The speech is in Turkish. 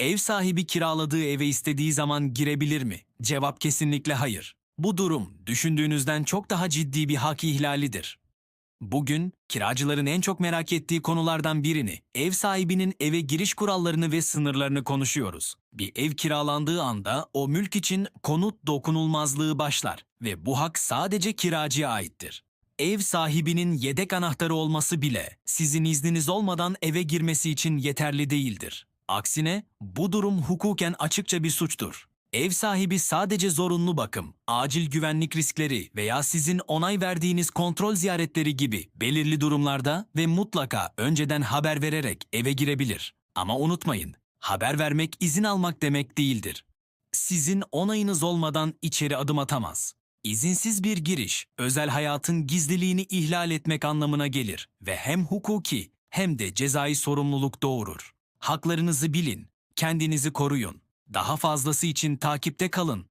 Ev sahibi kiraladığı eve istediği zaman girebilir mi? Cevap kesinlikle hayır. Bu durum düşündüğünüzden çok daha ciddi bir hak ihlalidir. Bugün kiracıların en çok merak ettiği konulardan birini, ev sahibinin eve giriş kurallarını ve sınırlarını konuşuyoruz. Bir ev kiralandığı anda o mülk için konut dokunulmazlığı başlar ve bu hak sadece kiracıya aittir. Ev sahibinin yedek anahtarı olması bile sizin izniniz olmadan eve girmesi için yeterli değildir. Aksine bu durum hukuken açıkça bir suçtur. Ev sahibi sadece zorunlu bakım, acil güvenlik riskleri veya sizin onay verdiğiniz kontrol ziyaretleri gibi belirli durumlarda ve mutlaka önceden haber vererek eve girebilir. Ama unutmayın, haber vermek izin almak demek değildir. Sizin onayınız olmadan içeri adım atamaz. İzinsiz bir giriş, özel hayatın gizliliğini ihlal etmek anlamına gelir ve hem hukuki hem de cezai sorumluluk doğurur. Haklarınızı bilin, kendinizi koruyun. Daha fazlası için takipte kalın.